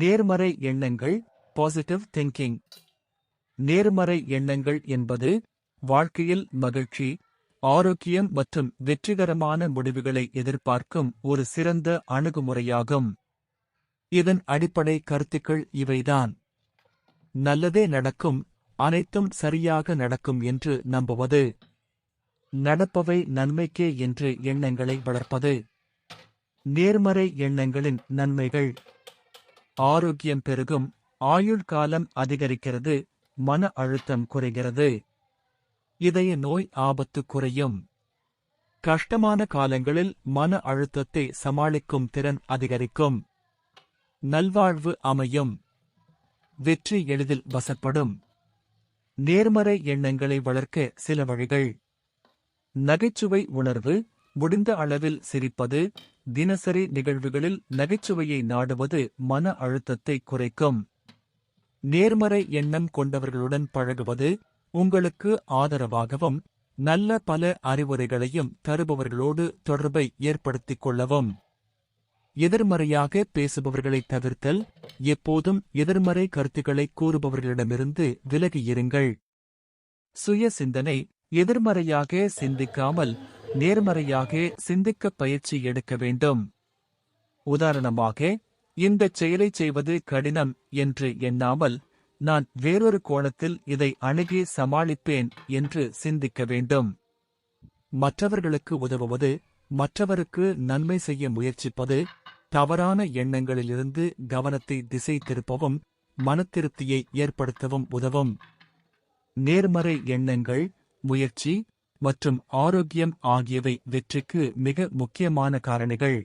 நேர்மறை எண்ணங்கள் positive thinking நேர்மறை எண்ணங்கள் என்பது வாழ்க்கையில் மகிழ்ச்சி ஆரோக்கியம் மற்றும் வெற்றிகரமான முடிவுகளை எதிர்பார்க்கும் ஒரு சிறந்த அணுகுமுறையாகும். இதன் அடிப்படை கருத்துக்கள் இவைதான். நல்லதே நடக்கும் அனைத்தும் சரியாக நடக்கும் என்று நம்புவது. நடப்பவை நன்மைக்கே என்று எண்ணங்களை வளர்ப்பது. நேர்மறை எண்ணங்களின் நன்மைகள் ஆரோக்கியம் பெருகும் ஆயுள் காலம் அதிகரிக்கிறது மன அழுத்தம் குறைகிறது. இதய நோய் ஆபத்து குறையும். கஷ்டமான காலங்களில் மன அழுத்தத்தை சமாளிக்கும் திறன் அதிகரிக்கும். நல்வாழ்வு அமையும். வெற்றி எளிதில் வசப்படும். நேர்மறை எண்ணங்களை வளர்க்க சில வழிகள். நகைச்சுவை உணர்வு முடிந்த அளவில் சிரிப்பது தினசரி நிகழ்வுகளில் நகைச்சுவையை நாடுவது மன அழுத்தத்தை குறைக்கும். நேர்மறை எண்ணம் கொண்டவர்களுடன் பழகுவது உங்களுக்கு ஆதரவாகவும் நல்ல பல அறிவுரைகளையும் தருபவர்களோடு தொடர்பை ஏற்படுத்திக் கொள்ளவும். எதிர்மறையாக பேசுபவர்களை தவிர்த்தல் எப்போதும் எதிர்மறை கருத்துக்களை கூறுபவர்களிடமிருந்து விலகியிருங்கள். சுய சிந்தனை எதிர்மறையாக சிந்திக்காமல் நேர்மறையாக சிந்திக்க பயிற்சி எடுக்க வேண்டும். உதாரணமாக இந்தச் செயலைச் செய்வது கடினம் என்று எண்ணாமல் நான் வேறொரு கோணத்தில் இதை அணுகி சமாளிப்பேன் என்று சிந்திக்க வேண்டும். மற்றவர்களுக்கு உதவுவது மற்றவருக்கு நன்மை செய்ய முயற்சிப்பது தவறான எண்ணங்களிலிருந்து கவனத்தை திசை திருப்பவும் மனத்திருப்தியை ஏற்படுத்தவும் உதவும். நேர்மறை எண்ணங்கள் முயற்சி மற்றும் ஆரோக்கியம் ஆகியவை வெற்றிக்கு மிக முக்கியமான காரணிகள்.